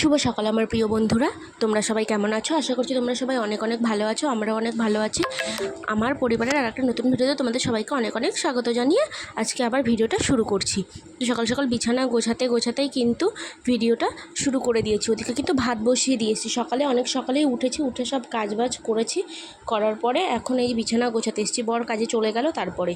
শুভ সকাল আমার প্রিয় বন্ধুরা। তোমরা সবাই কেমন আছো? আশা করছি তোমরা সবাই অনেক অনেক ভালো আছো, আমরাও অনেক ভালো আছি। আমার পরিবারের আর একটা নতুন ভিডিওতে তোমাদের সবাইকে অনেক অনেক স্বাগত জানিয়ে আজকে আবার ভিডিওটা শুরু করছি। সকাল সকাল বিছানা গোছাতে গোছাতেই কিন্তু ভিডিওটা শুরু করে দিয়েছি। ওদিকে কিন্তু ভাত বসিয়ে দিয়েছি। সকালে অনেক সকালেই উঠেছি, উঠে সব কাজবাজ করেছি। করার পরে এখন এই বিছানা গোছাতে এসেছি। বর কাজে চলে গেল তারপরে।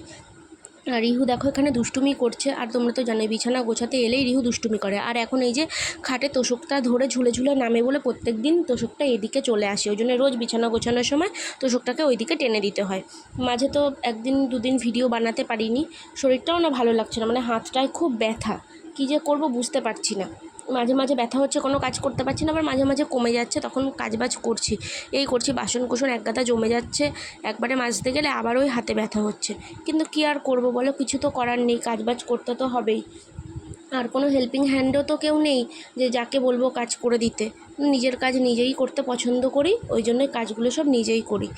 রিহু দেখো, এখানে দুষ্টুমি করছে, আর তোমরা তো জানোই, বিছানা গোছাতে এলেই রিহু দুষ্টুমি করে। আর এখন এই যে খাটে তোষকটা ধরে ঝুলে ঝুলে নামে বলে প্রত্যেক দিন তোষকটা এদিকে চলে আসে, ওই জন্য রোজ বিছানা গোছানোর সময় তোষকটাকে ওইদিকে টেনে দিতে হয়। মাঝে তো একদিন দুদিন ভিডিও বানাতে পারিনি, শরীরটাও না ভালো লাগছে না মানে হাতটায় খুব ব্যথা। কী যে করব বুঝতে পারছি না। মাঝে মাঝে ব্যথা হচ্ছে, কোনো কাজ করতে পারছি না, আবার মাঝে মাঝে কমে যাচ্ছে, তখন কাজবাজ করছি। এই করছি বাসন কুসন এক গাদা জমে যাচ্ছে, একবারে মাজতে গেলে আবার ওই হাতে ব্যথা হচ্ছে। কিন্তু কী আর করব বলো, কিছু তো করার নেই, কাজবাজ করতে তো হবেই। আর কোনো হেল্পিং হ্যান্ডও তো কেউ নেই যে যাকে বলব কাজ করে দিতে। নিজের কাজ নিজেই করতে পছন্দ করি, ওই জন্যই কাজগুলো সব নিজেই করি।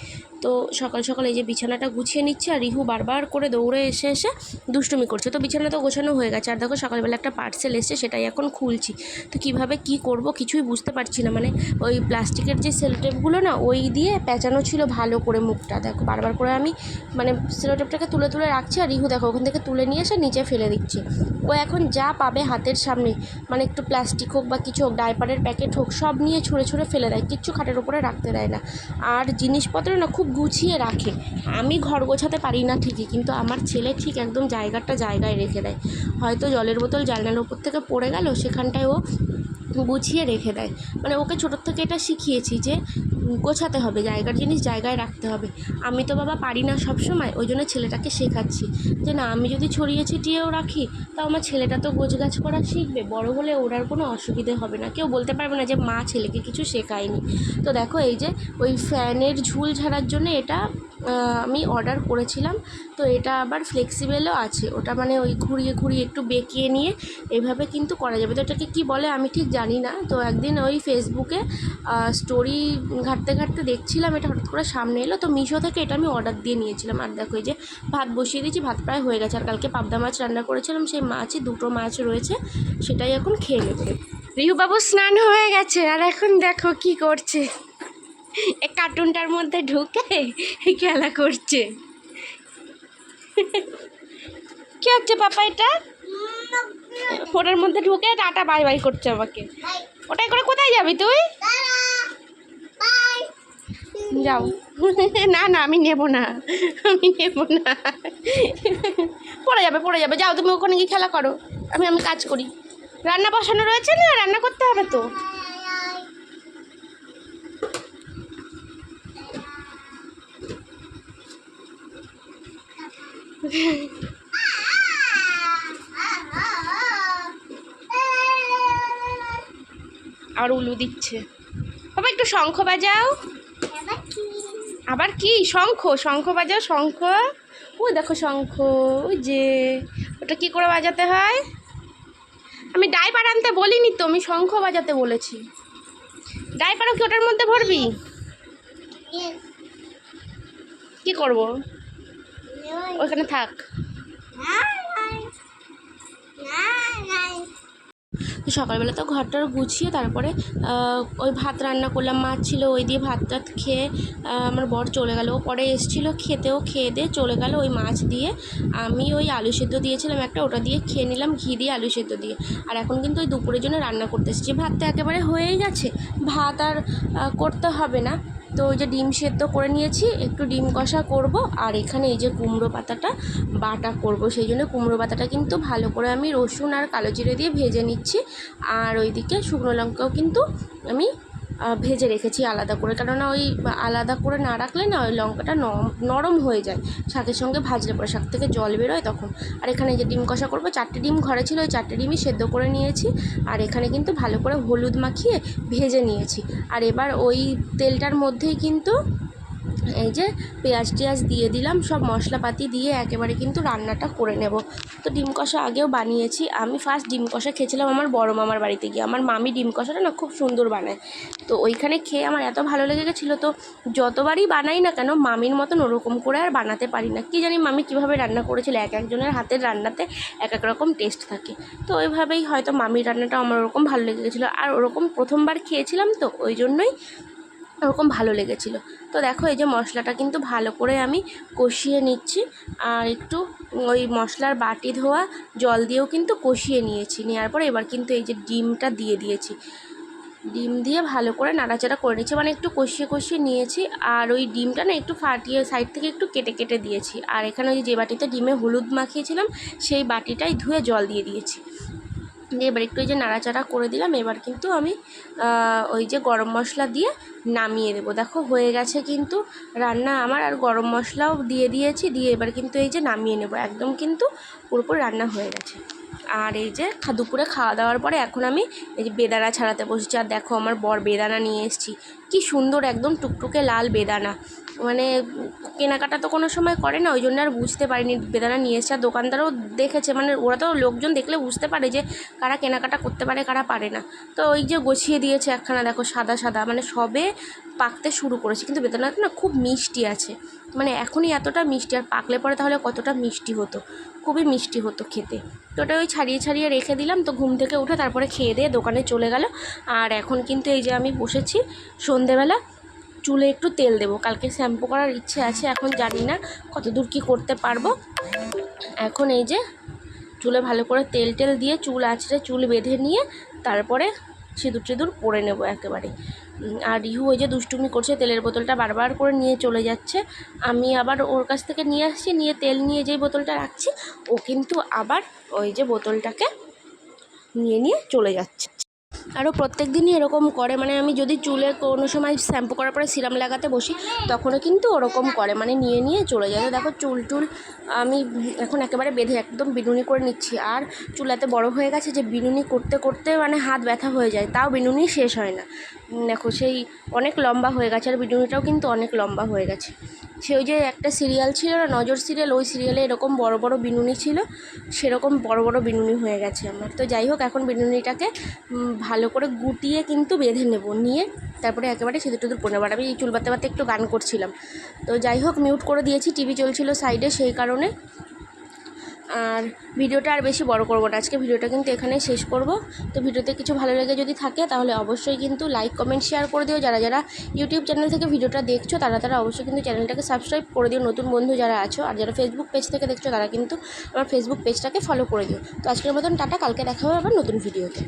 তো সকাল সকাল এই যে বিছানাটা গুছিয়ে নিচ্ছে আর রিহু বারবার করে দৌড়ে এসে এসে দুষ্টুমি করছে। তো বিছানা তো গোছানো হয়ে গেছে আর দেখো সকালবেলা একটা পার্সেল এসছে সেটাই এখন খুলছি। তো কীভাবে কি করব কিছুই বুঝতে পারছি না মানে ওই প্লাস্টিকের যে সেলোটেপগুলো না, ওই দিয়ে পেঁচানো ছিল ভালো করে মুখটা। দেখো বারবার করে আমি মানে সেলোটেপটাকে তুলে তুলে রাখছি আর রিহু দেখো ওখান থেকে তুলে নিয়ে এসে নিচে ফেলে দিচ্ছে। ও এখন যা পাবে হাতের সামনে মানে একটু প্লাস্টিক হোক বা কিছু হোক ডাইপারের প্যাকেট হোক, সব নিয়ে ছুঁড়ে ছুঁড়ে ফেলে দেয়, কিচ্ছু খাটের ওপরে রাখতে দেয় না। আর জিনিসপত্র না খুব গুছিয়ে রাখে। আমি ঘর গোছাতে পারি না ঠিকই, কিন্তু আমার ছেলে ঠিক একদম জায়গাটা জায়গায় রেখে দেয়। হয়তো জলের বোতল জানলার ওপর থেকে পড়ে গেল, সেখানটায় ও গুছিয়ে রেখে দেয়। মানে ওকে ছোটোর থেকে এটা শিখিয়েছি যে গোছাতে হবে, জায়গার জিনিস জায়গায় রাখতে হবে। আমি তো বাবা পারি না সব সময় ওই জন্য ছেলেটাকে শেখাচ্ছি। যে না, আমি যদি ছড়িয়ে ছিটিয়েও রাখি তাও আমার ছেলেটা তো গোছগাছ করা শিখবে। বড় হলে ওরার কোনো অসুবিধে হবে না। কেউ বলতে পারবে না যে মা ছেলেকে কিছু শেখায়নি। তো দেখো, এই যে ওই ফ্যানের ঝুল ঝাড়ার জন্য এটা আমি অর্ডার করেছিলাম। তো এটা আবার ফ্লেক্সিবেলও আছে। ওটা মানে ওই ঘুরিয়ে ঘুরিয়ে একটু বেঁকিয়ে নিয়ে এভাবে কিন্তু করা যাবে। তো এটাকে কী বলে আমি ঠিক জানি না। তো একদিন ওই ফেসবুকে স্টোরি ঘাঁটতে ঘাঁটতে দেখছিলাম। এটা হঠাৎ করে সামনে এলো। তো মিশো থেকে এটা আমি অর্ডার দিয়ে নিয়েছিলাম। আর দেখো এই যে ভাত বসিয়ে দিয়েছি, ভাত প্রায় হয়ে গেছে। আর কালকে পাবদা মাছ রান্না করেছিলাম। সেই মাছই দুটো মাছ রয়েছে। সেটাই এখন খেয়ে নেব। রিহুবাবু স্নান হয়ে গেছে। আর এখন দেখো কি করছে। এই কার্টুনটার মধ্যে ঢুকে খেলা করছে। কি হচ্ছে পাপা এটা? ফোনের মধ্যে ঢুকে টাটা, বাই বাই করছে আমাকে। ওটাই করে কোথায় যাবি তুই? যাও। না না, আমি নেব না। আমি নেব না। পড়ে যাবে পড়ে যাবে। যাও, তুমি ওখানে গিয়ে খেলা করো। আমি আমি কাজ করি। রান্না বসানো রয়েছে না? রান্না করতে হবে তো? আর উলু দিচ্ছে। বাবা, একটু শঙ্খ বাজাও। আবার কি? শঙ্খ শঙ্খ বাজাও, শঙ্খ। ও, দেখো শঙ্খ, ওই যে। ওটা কি করে বাজাতে হয়? আমি ডাইপার আনতে বলিনি তো, আমি শঙ্খ বাজাতে বলেছি। ডাইপারও কি ওটার মধ্যে ভরবি? কি করব? ওখানে থাক। সকালবেলা তো ঘরটার গুছিয়ে তারপরে ওই ভাত রান্না করলাম। মাছ ছিল ওই দিয়ে ভাত টাত খেয়ে আমার বর চলে গেল। ও পরে এসেছিল, খেতেও খেয়ে দিয়ে চলে গেল ওই মাছ দিয়ে। আমি ওই আলু সেদ্ধ দিয়েছিলাম একটা, ওটা দিয়ে খেয়ে নিলাম ঘি দিয়ে আলু সেদ্ধ দিয়ে। আর এখন কিন্তু ওই দুপুরের জন্য রান্না করতে এসেছি। ভাতটা একেবারে হয়েই গেছে। ভাত আর করতে হবে না। তো ওই যে ডিম সেদ্ধ করে নিয়েছি, একটু ডিম কষা করব, আর এখানে এই যে কুমড়ো পাতাটা বাটা করব, সেই জন্য কুমড়ো পাতাটা কিন্তু ভালো করে আমি রসুন আর কালো জিরে দিয়ে ভেজে নিচ্ছি, আর ওইদিকে শুকনো লঙ্কাও কিন্তু আমি ভেজে রেখেছি আলাদা করে। কেননা ওই আলাদা করে না রাখলে না ওই লঙ্কাটা নরম হয়ে যায়। শাকের সঙ্গে ভাজলে পরে শাক থেকে জল বেরোয় তখন। আর এখানে যে ডিম কষা করব, চারটে ডিম ঘরে ছিল, ওই চারটে ডিমই সেদ্ধ করে নিয়েছি। আর এখানে কিন্তু ভালো করে হলুদ মাখিয়ে ভেজে নিয়েছি। আর এবার ওই তেলটার মধ্যেই কিন্তু এই যে পেঁয়াজ টেয়াজ দিয়ে দিলাম, সব মশলাপাতি দিয়ে একেবারে কিন্তু রান্নাটা করে নেব। তো ডিম কষা আগেও বানিয়েছি। আমি ফার্স্ট ডিম কষা খেয়েছিলাম আমার বড় মামার বাড়িতে গিয়ে। আমার মামি ডিম কষাটা না খুব সুন্দর বানায়। তো ওইখানে খেয়ে আমার এত ভালো লেগে গেছিল তো যতবারই বানাই না কেন মামির মতন ওরকম করে আর বানাতে পারি না। কী জানি মামি কীভাবে রান্না করেছিল, এক একজনের হাতের রান্নাতে এক এক রকম টেস্ট থাকে। তো ওইভাবেই হয়তো মামির রান্নাটা আমার ওরকম ভালো লেগে গেছিল। আর ওরকম প্রথমবার খেয়েছিলাম তো ওই জন্যই ওরকম ভালো লেগেছিলো। তো দেখো, এই যে মশলাটা কিন্তু ভালো করে আমি কষিয়ে নিচ্ছি। আর একটু ওই মশলার বাটি ধোয়া জল দিয়েও কিন্তু কষিয়ে নিয়েছি। নেওয়ার পর এবার কিন্তু এই যে ডিমটা দিয়ে দিয়েছি। ডিম দিয়ে ভালো করে নাড়াচাড়া করে নিচ্ছি মানে একটু কষিয়ে কষিয়ে নিয়েছি। আর ওই ডিমটা না একটু ফাটিয়ে সাইড থেকে একটু কেটে কেটে দিয়েছি। আর এখানে ওই যে বাটিতে ডিমে হলুদ মাখিয়েছিলাম, সেই বাটিটাই ধুয়ে জল দিয়ে দিয়েছি। দিয়ে এবার একটু ওই যে নাড়াচাড়া করে দিলাম। এবার কিন্তু আমি ওই যে গরম মশলা দিয়ে নামিয়ে দেবো। দেখো, হয়ে গেছে কিন্তু রান্না আমার। আর গরম মশলাও দিয়ে দিয়েছি, দিয়ে এবার কিন্তু এই যে নামিয়ে নেব। একদম কিন্তু পুরোপুর রান্না হয়ে গেছে। আর এই যে দুপুরে খাওয়া দাওয়ার পরে এখন আমি এই যে বেদানা ছাড়াতে বসেছি। আর দেখো, আমার বর বেদানা নিয়ে এসেছি। কি সুন্দর একদম টুকটুকে লাল বেদানা। মানে কেনাকাটা তো কোনো সময় করে না, ওই জন্য আর বুঝতে পারিনি। বেদানা নিয়ে এসছে আর দোকানদারও দেখেছে মানে ওরা তো লোকজন দেখলে বুঝতে পারে যে কারা কেনাকাটা করতে পারে, কারা পারে না। তো ওই যে গুছিয়ে দিয়েছে একখানা, দেখো সাদা সাদা মানে সবে পাকতে শুরু করেছে। কিন্তু বেদানাটা না খুব মিষ্টি আছে মানে এখনই এতটা মিষ্টি, আর পাকলে পরে তাহলে কতটা মিষ্টি হতো, খুবই মিষ্টি হতো খেতে। তো ওটা ওই ছাড়িয়ে ছাড়িয়ে রেখে দিলাম, তো ঘুম থেকে উঠে তারপরে খেয়ে দিয়ে দোকানে চলে গেল। আর এখন কিন্তু এই যে আমি বসেছি সন্ধেবেলা চুলে একটু তেল দেবো। কালকে শ্যাম্পু করার ইচ্ছে আছে, এখন জানি না কত দূর কী করতে পারব। এখন এই যে চুলে ভালো করে তেল টেল দিয়ে চুল আঁচড়ে চুল বেঁধে নিয়ে তারপরে সিঁদুর টিঁদুর পরে নেব একেবারে আর ইহু ওই যে দুষ্টুমি করছে, তেলের বোতলটা বারবার করে নিয়ে চলে যাচ্ছে। আমি আবার ওর কাছ থেকে নিয়ে আসছি, নিয়ে তেল নিয়ে যেই বোতলটা রাখছি, ও কিন্তু আবার ওই যে বোতলটাকে নিয়ে নিয়ে চলে যাচ্ছে। আরও প্রত্যেক দিনই এরকম করে। মানে আমি যদি চুলে কোনো সময় শ্যাম্পু করার পরে সিরাম লাগাতে বসি, তখনও কিন্তু ওরকম করে। মানে নিয়ে নিয়ে চলে যায়। দেখো চুল, টুল আমি এখন একেবারে বেঁধে একদম বিনুনি করে নিচ্ছি। আর চুলাতে বড় হয়ে গেছে যে বিনুনি করতে করতে মানে হাত ব্যথা হয়ে যায়। তাও বিনুনি শেষ হয় না। দেখো, সেই অনেক লম্বা হয়ে গেছে, আর বিনুনিটাও কিন্তু অনেক লম্বা হয়ে গেছে। সে ওই যে একটা সিরিয়াল ছিল না, নজর সিরিয়াল ওই সিরিয়ালে এরকম বড় বড় বিনুনি ছিল, সেরকম বড় বড় বিনুনি হয়ে গেছে আমার। তো যাই হোক, এখন বিনুনিটাকে ভালো করে গুটিয়ে কিন্তু বেঁধে নেব, নিয়ে তারপরে একেবারে সিঁদুর টুদুর পড়ে নেব। আর আমি এই চুল বাতে বাতে একটু গান করছিলাম। তো যাই হোক মিউট করে দিয়েছি টিভি চলছিল সাইডে সেই কারণে আর ভিডিওটা আর বেশি বড় করব না। আজকে ভিডিওটা কিন্তু এখানে শেষ করব। তো ভিডিওতে কিছু ভালো লেগে যদি থাকে, তাহলে অবশ্যই কিন্তু লাইক কমেন্ট শেয়ার করে দিও। যারা যারা ইউটিউব চ্যানেল থেকে ভিডিওটা দেখছ, তারা তারা অবশ্যই কিন্তু চ্যানেলটাকে সাবস্ক্রাইব করে দিও। নতুন বন্ধু যারা আছো, আর যারা ফেসবুক পেজ থেকে দেখছ, তারা কিন্তু আমার ফেসবুক পেজটাকে ফলো করে দিও। তো আজকের মতন টাটা, কালকে দেখা হবে আবার নতুন ভিডিওতে